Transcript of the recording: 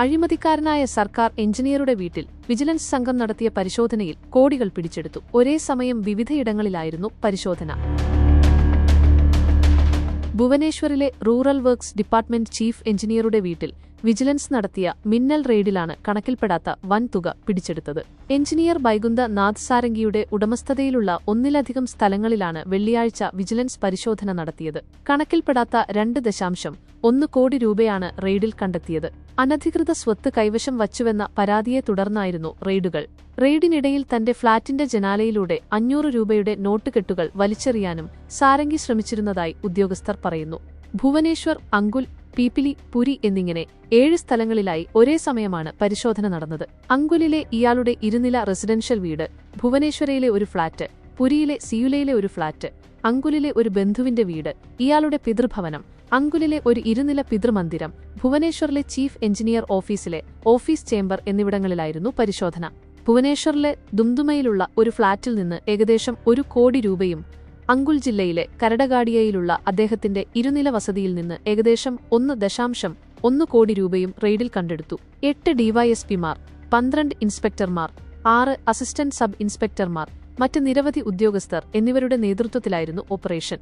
അഴിമതിക്കാരനായ സർക്കാർ എഞ്ചിനീയറുടെ വീട്ടിൽ വിജിലൻസ് സംഘം നടത്തിയ പരിശോധനയിൽ കോടികൾ പിടിച്ചെടുത്തു. ഒരേ സമയം വിവിധയിടങ്ങളിലായിരുന്നു പരിശോധന. ഭുവനേശ്വറിലെ റൂറൽ വർക്ക്സ് ഡിപ്പാർട്ട്മെന്റ് ചീഫ് എഞ്ചിനീയറുടെ വീട്ടിൽ വിജിലൻസ് നടത്തിയ മിന്നൽ റെയ്ഡിലാണ് കണക്കിൽപ്പെടാത്ത വൻതുക പിടിച്ചെടുത്തത്. എഞ്ചിനീയർ ബൈകുന്ത നാഥ് സാരംഗിയുടെ ഉടമസ്ഥതയിലുള്ള ഒന്നിലധികം സ്ഥലങ്ങളിലാണ് വെള്ളിയാഴ്ച വിജിലൻസ് പരിശോധന നടത്തിയത്. കണക്കിൽപ്പെടാത്ത രണ്ട് ദശാംശം ഒന്ന് കോടി രൂപയാണ് റെയ്ഡിൽ കണ്ടെത്തിയത്. അനധികൃത സ്വത്ത് കൈവശം വച്ചുവെന്ന പരാതിയെ തുടർന്നായിരുന്നു റെയ്ഡുകൾ. റെയ്ഡിനിടയിൽ തന്റെ ഫ്ളാറ്റിന്റെ ജനാലയിലൂടെ അഞ്ഞൂറ് രൂപയുടെ നോട്ടുകെട്ടുകൾ വലിച്ചെറിയാനും സാരംഗി ശ്രമിച്ചിരുന്നതായി ഉദ്യോഗസ്ഥർ പറയുന്നു. ഭുവനേശ്വർ അങ്കുൽ പീപ്പിലി പുരി എന്നിങ്ങനെ ഏഴ് സ്ഥലങ്ങളിലായി ഒരേ സമയമാണ് പരിശോധന നടന്നത്. അങ്കുലിലെ ഇയാളുടെ ഇരുനില റെസിഡൻഷ്യൽ വീട് ഭുവനേശ്വരയിലെ ഒരു ഫ്ളാറ്റ് പുരിയിലെ സിയുലയിലെ ഒരു ഫ്ളാറ്റ് അങ്കുലിലെ ഒരു ബന്ധുവിന്റെ വീട് ഇയാളുടെ പിതൃഭവനം അങ്കുലിലെ ഒരു ഇരുനില പിതൃമന്ദിരം ഭുവനേശ്വറിലെ ചീഫ് എഞ്ചിനീയർ ഓഫീസിലെ ഓഫീസ് ചേംബർ എന്നിവിടങ്ങളിലായിരുന്നു പരിശോധന. ഭുവനേശ്വറിലെ ദുംദുമയിലുള്ള ഒരു ഫ്ളാറ്റിൽ നിന്ന് ഏകദേശം ഒരു കോടി രൂപയും അങ്കുൽ ജില്ലയിലെ കരടഗാഡിയയിലുള്ള അദ്ദേഹത്തിന്റെ ഇരുനില വസതിയിൽ നിന്ന് ഏകദേശം ഒന്ന് ദശാംശം ഒന്ന് കോടി രൂപയും റെയ്ഡിൽ കണ്ടെടുത്തു. എട്ട് ഡിവൈഎസ്പിമാർ പന്ത്രണ്ട് ഇൻസ്പെക്ടർമാർ ആറ് അസിസ്റ്റന്റ് സബ് ഇൻസ്പെക്ടർമാർ മറ്റ് നിരവധി ഉദ്യോഗസ്ഥർ എന്നിവരുടെ നേതൃത്വത്തിലായിരുന്നു ഓപ്പറേഷൻ.